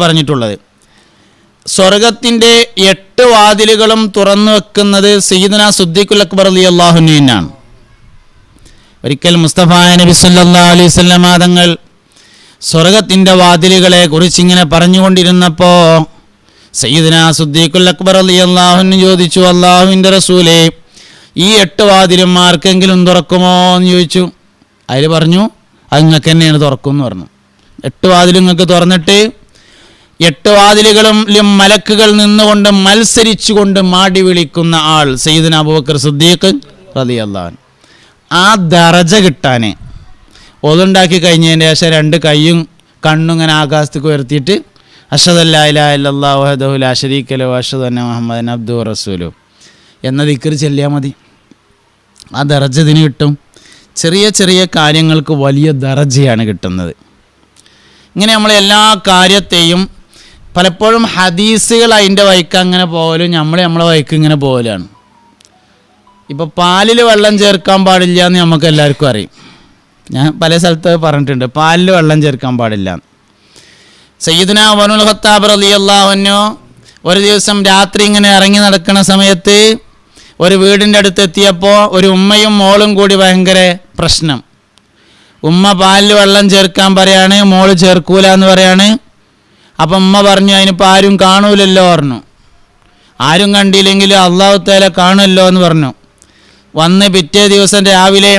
പറഞ്ഞിട്ടുള്ളത്. സ്വർഗത്തിന്റെ എട്ട് വാതിലുകളും തുറന്നു വെക്കുന്നത് സീദന സുദ്ദീഖുൽ അക്ബർ അലി അള്ളാഹുനീനാണ് ഒരിക്കൽ മുസ്തഫ നബി സല്ലാ അലൈഹി സ്വല്ലമ തങ്ങൾ സ്വർഗത്തിന്റെ വാതിലുകളെ കുറിച്ച് ഇങ്ങനെ പറഞ്ഞുകൊണ്ടിരുന്നപ്പോൾ സയ്യിദന സുദ്ദീഖുൽ അക്ബർ അലി അള്ളാഹുന് ചോദിച്ചു അള്ളാഹുവിന്റെ റസൂലേ ഈ എട്ട് വാതിലും ആർക്കെങ്കിലും തുറക്കുമോ? എന്ന് ചോദിച്ചു. അതിൽ പറഞ്ഞു അത് നിങ്ങൾക്ക് തന്നെയാണ് തുറക്കും എന്ന് പറഞ്ഞു. എട്ട് വാതിലും നിങ്ങൾക്ക് തുറന്നിട്ട് എട്ട് വാതിലുകളും മലക്കുകൾ നിന്നുകൊണ്ട് മത്സരിച്ചുകൊണ്ട് മാടി വിളിക്കുന്ന ആൾ സയ്യിദിന അബൂബക്കർ സിദ്ദീഖ് റതി ആ ദറജ കിട്ടാൻ ഒതുണ്ടാക്കി കഴിഞ്ഞതിന് ശേഷം രണ്ട് കൈയും കണ്ണും ഇങ്ങനെ ആകാശത്തേക്ക് ഉയർത്തിയിട്ട് അഷദല്ലാഹുല ഷരീഖലോ അഷദ് അന്ന മുഹമ്മദ് അബ്ദു റസൂലു. എന്ന ദിക്കർ ചെല്ലിയാൽ മതി. ആ ദറജ ഇതിന് കിട്ടും. ചെറിയ ചെറിയ കാര്യങ്ങൾക്ക് വലിയ ദറജയാണ് കിട്ടുന്നത്. ഇങ്ങനെ നമ്മൾ എല്ലാ കാര്യത്തെയും പലപ്പോഴും ഹദീസുകൾ അതിന്റെ വൈക്ക് അങ്ങനെ പോകലും നമ്മൾ നമ്മളെ വൈക്ക് ഇങ്ങനെ പോകലാണ് ഇപ്പോൾ പാലിൽ വെള്ളം ചേർക്കാൻ പാടില്ല എന്ന് നമുക്ക് എല്ലാവർക്കും അറിയും. ഞാൻ പല സ്ഥലത്ത് പറഞ്ഞിട്ടുണ്ട് പാലിൽ വെള്ളം ചേർക്കാൻ പാടില്ല. സയ്യിദിന വനുൽ ഖത്താബ് റളിയല്ലാഹു ഒരു ദിവസം രാത്രി ഇങ്ങനെ ഇറങ്ങി നടക്കുന്ന സമയത്ത് ഒരു വീടിന്റെ അടുത്ത് എത്തിയപ്പോൾ ഒരു ഉമ്മയും മോളും കൂടി ഭയങ്കര പ്രശ്നം. ഉമ്മ പാലിൽ വെള്ളം ചേർക്കാൻ പറയാണ് മോൾ ചേർക്കൂല എന്ന് പറയാണ്. അപ്പം അമ്മ പറഞ്ഞു അതിനിപ്പോൾ ആരും കാണൂലല്ലോ പറഞ്ഞു. ആരും കണ്ടില്ലെങ്കിൽ അള്ളാഹു തേല കാണുമല്ലോ എന്ന് പറഞ്ഞു. വന്ന് പിറ്റേ ദിവസം രാവിലെ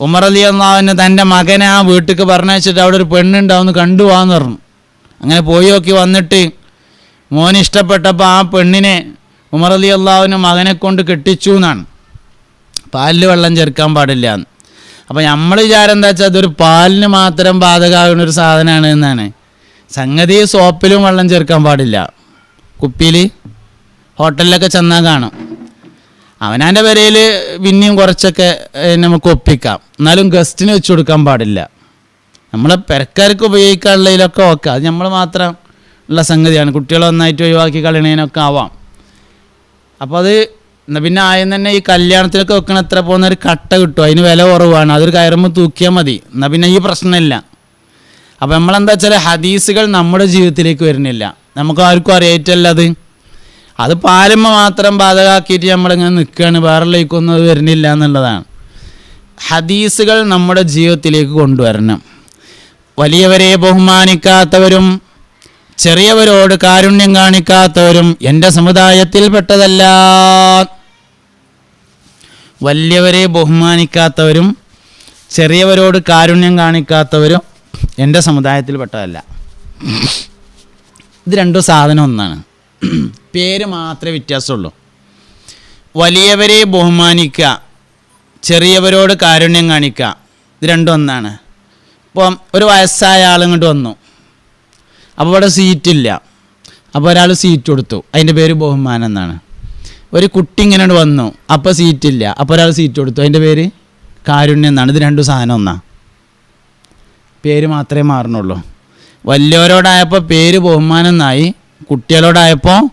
ഉമർ അലി തന്റെ മകനെ ആ വീട്ടിലേക്ക് പറഞ്ഞയച്ചിട്ട് അവിടെ ഒരു പെണ്ണുണ്ടാവുമെന്ന് കണ്ടുപോകാന്ന് പറഞ്ഞു. അങ്ങനെ പോയി നോക്കി വന്നിട്ട് മോൻ ഇഷ്ടപ്പെട്ടപ്പോൾ ആ പെണ്ണിനെ ഉമർ അലി അള്ളാഹുവിന് മകനെ കൊണ്ട് കെട്ടിച്ചു എന്നാണ്. പാലിൽ വെള്ളം ചേർക്കാൻ പാടില്ല എന്ന്. അപ്പോൾ നമ്മൾ വിചാരം എന്താ വെച്ചാൽ അതൊരു പാലിന് മാത്രം ബാധകമാകുന്ന ഒരു സാധനമാണ് എന്നാണ്. സംഗതി സോപ്പിലും വെള്ളം ചേർക്കാൻ പാടില്ല. കുപ്പിയിൽ ഹോട്ടലിലൊക്കെ ചെന്നാൽ കാണും. അവനാന്റെ പെരയിൽ പിന്നെയും കുറച്ചൊക്കെ നമുക്ക് ഒപ്പിക്കാം. എന്നാലും ഗസ്റ്റിന് വെച്ച് കൊടുക്കാൻ പാടില്ല. നമ്മളെ പെരക്കാർക്ക് ഉപയോഗിക്കാനുള്ളതിലൊക്കെ ഓക്കെ. അത് നമ്മൾ മാത്രം ഉള്ള സംഗതിയാണ്. കുട്ടികൾ നന്നായിട്ട് ഒഴിവാക്കി കളയണതിനൊക്കെ ആവാം. അപ്പോൾ അത് എന്നാൽ പിന്നെ ആദ്യം തന്നെ ഈ കല്യാണത്തിലൊക്കെ വെക്കണ എത്ര പോകുന്ന ഒരു കട്ട കിട്ടും. അതിന് വില കുറവാണ്. അതൊരു കയറുമ്പോൾ തൂക്കിയാൽ മതി. എന്നാൽ പിന്നെ ഈ പ്രശ്നമില്ല. അപ്പോൾ നമ്മളെന്താ വെച്ചാൽ ഹദീസുകൾ നമ്മുടെ ജീവിതത്തിലേക്ക് വരുന്നില്ല. നമുക്ക് ആർക്കും അറിയായിട്ടല്ല അത് അത് പാലുമ്മ മാത്രം ബാധകാക്കിയിട്ട് നമ്മളിങ്ങനെ നിൽക്കുകയാണ്. വേറെല്ലേക്കൊന്നും അത് വരുന്നില്ല എന്നുള്ളതാണ്. ഹദീസുകൾ നമ്മുടെ ജീവിതത്തിലേക്ക് കൊണ്ടുവരണം. വലിയവരെ ബഹുമാനിക്കാത്തവരും ചെറിയവരോട് കാരുണ്യം കാണിക്കാത്തവരും എന്റെ സമുദായത്തിൽപ്പെട്ടതല്ല. വലിയവരെ ബഹുമാനിക്കാത്തവരും ചെറിയവരോട് കാരുണ്യം കാണിക്കാത്തവരും എന്റെ സമുദായത്തിൽപ്പെട്ടതല്ല ഇത് രണ്ടും സാധനം ഒന്നാണ്. പേര് മാത്രമേ വ്യത്യാസമുള്ളൂ. വലിയവരെ ബഹുമാനിക്കുക ചെറിയവരോട് കാരുണ്യം കാണിക്കുക ഇത് രണ്ടും ഒന്നാണ്. ഇപ്പം ഒരു വയസ്സായ ആൾ ഇങ്ങോട്ട് വന്നു. അപ്പോൾ ഇവിടെ സീറ്റില്ല. അപ്പോൾ ഒരാൾ സീറ്റ് കൊടുത്തു. അതിന്റെ പേര് ബഹുമാനം എന്നാണ്. ഒരു കുട്ടി ഇങ്ങനെ വന്നു. അപ്പോൾ സീറ്റില്ല. അപ്പോൾ ഒരാൾ സീറ്റ് കൊടുത്തു. അതിന്റെ പേര് കാരുണ്യം എന്നാണ്. ഇത് രണ്ടും സാധനം ഒന്നാണ് പേര് മാത്രമേ മാറണുള്ളൂ. വലിയവരോടായപ്പോൾ പേര് ബഹുമാനം എന്നായി കുട്ടികളോടായപ്പോൾ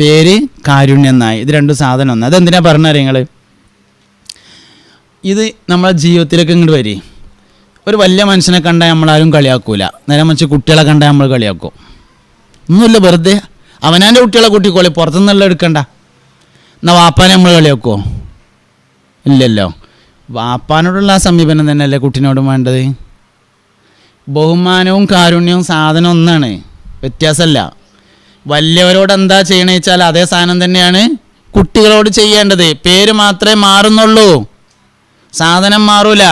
പേര് കാരുണ്യം എന്നായി ഇത് രണ്ടും സാധനം ഒന്ന്. അതെന്തിനാണ് പറഞ്ഞത് നിങ്ങൾ ഇത് നമ്മളെ ജീവിതത്തിലേക്ക് ഇങ്ങോട്ട് വരി. ഒരു വലിയ മനുഷ്യനെ കണ്ടാൽ നമ്മളാരും കളിയാക്കൂല. നേരെ മറിച്ച് കുട്ടികളെ കണ്ടാൽ നമ്മൾ കളിയാക്കും. ഒന്നുമില്ല വെറുതെ. അവനാന്റെ കുട്ടികളെ കൂട്ടിക്കോളി. പുറത്തുനിന്നുള്ള എടുക്കണ്ട. എന്നാൽ വാപ്പാനെ നമ്മൾ കളിയാക്കുമോ ഇല്ലല്ലോ. വാപ്പാനോടുള്ള ആ സമീപനം തന്നെയല്ലേ കുട്ടീനോടും വേണ്ടത്? ബഹുമാനവും കാരുണ്യവും സാധനം ഒന്നാണ്. വ്യത്യാസമല്ല. വലിയവരോട് എന്താ ചെയ്യണ വെച്ചാൽ അതേ സാധനം തന്നെയാണ് കുട്ടികളോട് ചെയ്യേണ്ടത്. പേര് മാത്രമേ മാറുന്നുള്ളൂ. സാധനം മാറൂല.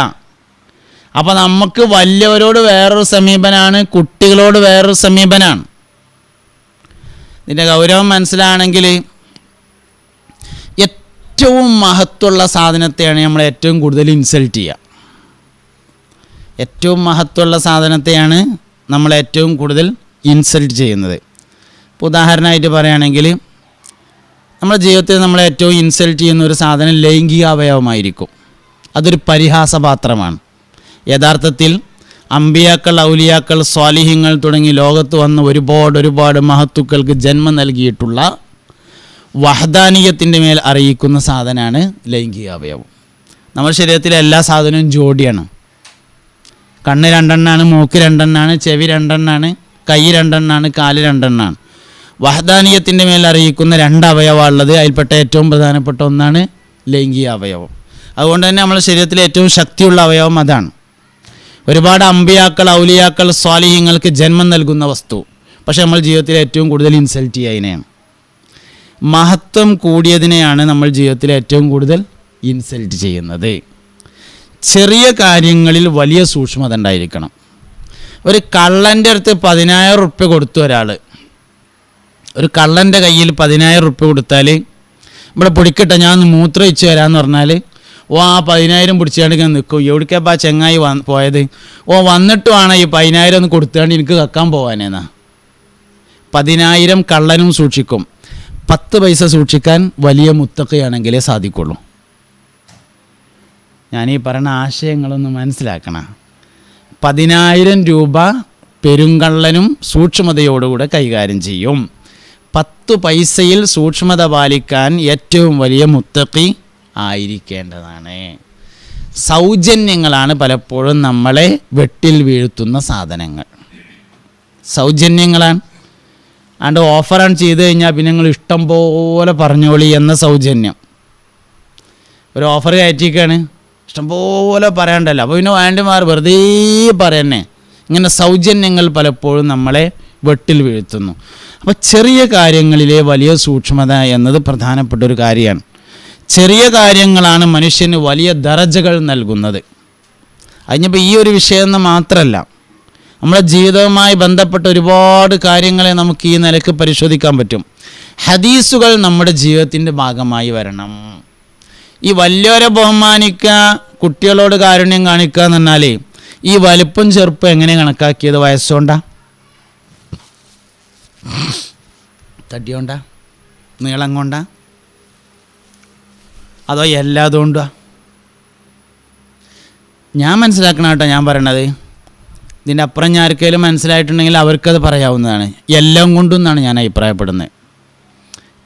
അപ്പോൾ നമുക്ക് വലിയവരോട് വേറൊരു സമീപനാണ് കുട്ടികളോട് വേറൊരു സമീപനാണ്. ഇതിന്റെ ഗൗരവം മനസ്സിലാണെങ്കിൽ ഏറ്റവും മഹത്വമുള്ള സാധനത്തെയാണ് നമ്മൾ ഏറ്റവും കൂടുതൽ ഇൻസൾട്ട് ചെയ്യുക. ഏറ്റവും മഹത്വമുള്ള സാധനത്തെയാണ് നമ്മൾ ഏറ്റവും കൂടുതൽ ഇൻസൾട്ട് ചെയ്യുന്നത്. ഇപ്പോൾ ഉദാഹരണമായിട്ട് പറയുകയാണെങ്കിൽ നമ്മുടെ ജീവിതത്തിൽ നമ്മൾ ഏറ്റവും ഇൻസൾട്ട് ചെയ്യുന്ന ഒരു സാധനം ലൈംഗിക അവയവമായിരിക്കും അതൊരു പരിഹാസപാത്രമാണ്. യഥാർത്ഥത്തിൽ അമ്പിയാക്കൾ ഔലിയാക്കൾ സ്വാലിഹ്യങ്ങൾ തുടങ്ങി ലോകത്ത് വന്ന ഒരുപാട് ഒരുപാട് മഹത്തുക്കൾക്ക് ജന്മം നൽകിയിട്ടുള്ള വഹദാനീയത്തിന്റെ മേൽ അറിയിക്കുന്ന സാധനമാണ് ലൈംഗികാവയവം. നമ്മുടെ ശരീരത്തിലെ എല്ലാ സാധനവും ജോഡിയാണ്. കണ്ണ് രണ്ടെണ്ണാണ് മൂക്ക് രണ്ടെണ്ണാണ് ചെവി രണ്ടെണ്ണാണ് കൈ രണ്ടെണ്ണാണ് കാൽ രണ്ടെണ്ണാണ്. വഹദാനീയത്തിന്റെ മേൽ അറിയിക്കുന്ന രണ്ട് അവയവമാണ് അതിൽപ്പെട്ട ഏറ്റവും പ്രധാനപ്പെട്ട ഒന്നാണ് ലൈംഗിക അവയവം. അതുകൊണ്ട് തന്നെ നമ്മുടെ ശരീരത്തിലെ ഏറ്റവും ശക്തിയുള്ള അവയവം അതാണ്. ഒരുപാട് അമ്പിയാക്കൾ ഔലിയാക്കൾ സ്വാലിഹ്യങ്ങൾക്ക് ജന്മം നൽകുന്ന വസ്തു. പക്ഷേ നമ്മൾ ജീവിതത്തിൽ ഏറ്റവും കൂടുതൽ ഇൻസൾട്ട് ചെയ്യുക അതിനെയാണ്. മഹത്വം കൂടിയതിനെയാണ് നമ്മൾ ജീവിതത്തിൽ ഏറ്റവും കൂടുതൽ ഇൻസൾട്ട് ചെയ്യുന്നത്. ചെറിയ കാര്യങ്ങളിൽ വലിയ സൂക്ഷ്മത ഉണ്ടായിരിക്കണം. ഒരു കള്ളന്റെ അടുത്ത് പതിനായിരം റുപ്യ കൊടുത്തു ഒരാൾ ഒരു കള്ളന്റെ കയ്യിൽ പതിനായിരം റുപ്യ കൊടുത്താൽ ഇവിടെ പൊടിക്കട്ടെ ഞാൻ ഒന്ന് മൂത്രം ഇച്ച് തരാമെന്ന് പറഞ്ഞാൽ ഓ ആ പതിനായിരം പിടിച്ചാണ്ട് ഞാൻ നിൽക്കും. എവിടേക്കപ്പാ ചെങ്ങായി വന്ന് പോയത്? ഓ വന്നിട്ട് വേണം ഈ പതിനായിരം ഒന്ന് കൊടുത്താണ്ട് എനിക്ക് കക്കാൻ പോകാനേന്നാ പതിനായിരം കള്ളനും സൂക്ഷിക്കും. പത്ത് പൈസ സൂക്ഷിക്കാൻ വലിയ മുത്തക്കയാണെങ്കിലേ സാധിക്കുള്ളൂ. ഞാൻ ഈ പറയുന്ന ആശയങ്ങളൊന്ന് മനസ്സിലാക്കണം. പതിനായിരം രൂപ പെരുങ്കള്ളനും സൂക്ഷ്മതയോടുകൂടെ കൈകാര്യം ചെയ്യും. പത്ത് പൈസയിൽ സൂക്ഷ്മത പാലിക്കാൻ ഏറ്റവും വലിയ മുത്തക്കി ആയിരിക്കേണ്ടതാണ്. സൗജന്യങ്ങളാണ് പലപ്പോഴും നമ്മളെ വെട്ടിൽ വീഴ്ത്തുന്ന സാധനങ്ങൾ. സൗജന്യങ്ങളാണ്. ആണ്ട് ഓഫറാണ് ചെയ്ത് കഴിഞ്ഞാൽ പിന്നെ നിങ്ങൾ ഇഷ്ടം പോലെ പറഞ്ഞോളി എന്ന സൗജന്യം. ഒരു ഓഫർ കയറ്റിക്കാണ് ഇഷ്ടംപോലെ പറയണ്ടല്ലോ അപ്പോൾ പിന്നെ വേണ്ടിമാർ വെറുതെ പറയുന്നേ. ഇങ്ങനെ സൗജന്യങ്ങൾ പലപ്പോഴും നമ്മളെ വെട്ടിൽ വീഴ്ത്തുന്നു. അപ്പോൾ ചെറിയ കാര്യങ്ങളിലെ വലിയ സൂക്ഷ്മത എന്നത് പ്രധാനപ്പെട്ട ഒരു കാര്യമാണ്. ചെറിയ കാര്യങ്ങളാണ് മനുഷ്യന് വലിയ ദറജകൾ നൽകുന്നത്. അതിനിപ്പോൾ ഈ ഒരു വിഷയം എന്ന് മാത്രമല്ല നമ്മുടെ ജീവിതവുമായി ബന്ധപ്പെട്ട ഒരുപാട് കാര്യങ്ങളെ നമുക്ക് ഈ നിലയ്ക്ക് പരിശോധിക്കാൻ പറ്റും. ഹദീസുകൾ നമ്മുടെ ജീവിതത്തിന്റെ ഭാഗമായി വരണം. ഈ വലിയവരെ ബഹുമാനിക്കുക കുട്ടികളോട് കാരുണ്യം കാണിക്കുക എന്ന് പറഞ്ഞാൽ ഈ വലുപ്പം ചെറുപ്പം എങ്ങനെ കണക്കാക്കിയത്? വയസ്സുകൊണ്ടാ? തടിയോണ്ടാ? നീളം കൊണ്ടാ അതോ എല്ലാതും കൊണ്ടാ ഞാൻ മനസ്സിലാക്കണം കേട്ടോ ഞാൻ പറയണത്. ഇതിന്റെ അപ്പുറം ഞാൻ ആർക്കെങ്കിലും മനസ്സിലായിട്ടുണ്ടെങ്കിൽ അവർക്കത് പറയാവുന്നതാണ്. എല്ലാം കൊണ്ടും എന്നാണ് ഞാൻ അഭിപ്രായപ്പെടുന്നത്.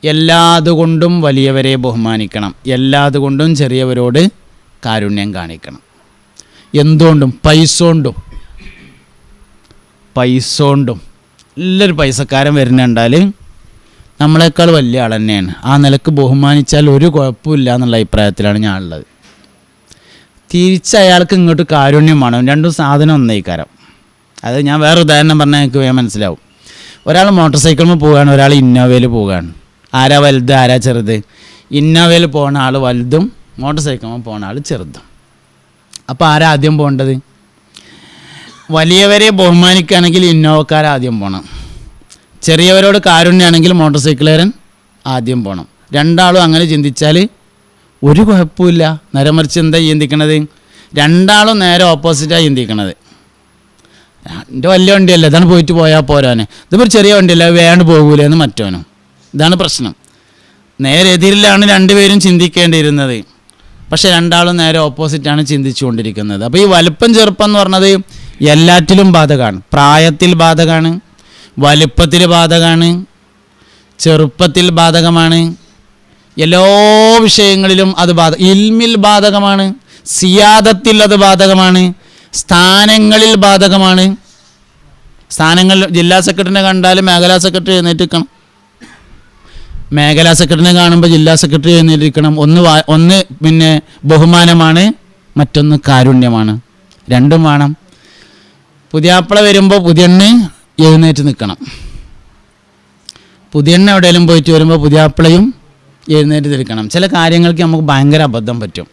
എല്ലാതുകൊണ്ടും വലിയവരെ ബഹുമാനിക്കണം. എല്ലാതുകൊണ്ടും ചെറിയവരോട് കാരുണ്യം കാണിക്കണം. എന്തുകൊണ്ടും? പൈസ കൊണ്ടും പൈസ കൊണ്ടും എല്ലാവരും പൈസക്കാരൻ വരുന്നുണ്ടാൽ നമ്മളെക്കാൾ വലിയ ആൾ തന്നെയാണ്. ആ നിലയ്ക്ക് ബഹുമാനിച്ചാൽ ഒരു കുഴപ്പമില്ല എന്നുള്ള അഭിപ്രായത്തിലാണ് ഞാൻ ഉള്ളത് തിരിച്ച് അയാൾക്ക് ഇങ്ങോട്ട് കാരുണ്യം വേണം. രണ്ടും സാധനം ഒന്നേക്കാരം. അത് ഞാൻ വേറെ ഉദാഹരണം പറഞ്ഞാൽ എനിക്ക് മനസ്സിലാവും. ഒരാൾ മോട്ടോർ സൈക്കിളിൽ പോവുകയാണ് ഒരാൾ ഇന്നോവയിൽ പോവുകയാണ്. ആരാ വലുത് ആരാ ചെറുത്? ഇന്നോവയിൽ പോണ ആൾ വലുതും മോട്ടോർ സൈക്കിളിൽ പോണ ആൾ ചെറുതും. അപ്പോൾ ആരാ ആദ്യം പോകേണ്ടത് വലിയവരെ ബഹുമാനിക്കുകയാണെങ്കിൽ ഇന്നോവക്കാർ ആദ്യം പോകണം ചെറിയവരോട് കാരുണ്യാണെങ്കിൽ മോട്ടോർ സൈക്കിളുകാരൻ ആദ്യം പോകണം രണ്ടാളും അങ്ങനെ ചിന്തിച്ചാൽ ഒരു കുഴപ്പമില്ല നേരെ മറിച്ച് എന്താ ചിന്തിക്കണത്? രണ്ടാളും നേരെ ഓപ്പോസിറ്റായി ചിന്തിക്കണത്. എന്റെ വലിയ വണ്ടിയല്ല ഇതാണ് പോയിട്ട് പോയാൽ പോരാന്. ഇതിപ്പോൾ ചെറിയ വണ്ടിയല്ല വേണ്ട പോകൂലെന്ന് മറ്റവനും. ഇതാണ് പ്രശ്നം. നേരെ എതിരിലാണ് രണ്ടുപേരും ചിന്തിക്കേണ്ടിയിരുന്നത്. പക്ഷെ രണ്ടാളും നേരെ ഓപ്പോസിറ്റാണ് ചിന്തിച്ചുകൊണ്ടിരിക്കുന്നത്. അപ്പോൾ ഈ വലുപ്പം ചെറുപ്പം എന്ന് പറഞ്ഞത് എല്ലാറ്റിലും ബാധകമാണ്. പ്രായത്തിൽ ബാധകമാണ്. വലുപ്പത്തിൽ ബാധകമാണ്. ചെറുപ്പത്തിൽ ബാധകമാണ്. എല്ലാ വിഷയങ്ങളിലും അത് ബാധ ഇൽമിൽ ബാധകമാണ്. സിയാദത്തിൽ അത് ബാധകമാണ്. സ്ഥാനങ്ങളിൽ ബാധകമാണ്. സ്ഥാനങ്ങൾ ജില്ലാ സെക്രട്ടറിനെ കണ്ടാൽ മേഖലാ സെക്രട്ടറി എഴുന്നേറ്റിരിക്കണം മേഖലാ സെക്രട്ടറിനെ കാണുമ്പോൾ ജില്ലാ സെക്രട്ടറി എന്നിരിക്കണം ഒന്ന് ഒന്ന് പിന്നെ ബഹുമാനമാണ് മറ്റൊന്ന് കാരുണ്യമാണ്. രണ്ടും വേണം. പുതിയാപ്പിള വരുമ്പോൾ പുതിയണ്ണ് എഴുന്നേറ്റ് നിൽക്കണം പുതിയണ്ണ എവിടെയെങ്കിലും പോയിട്ട് വരുമ്പോൾ പുതിയാപ്പിളയും എഴുന്നേറ്റ് നിൽക്കണം. ചില കാര്യങ്ങൾക്ക് നമുക്ക് ഭയങ്കര അബദ്ധം പറ്റും.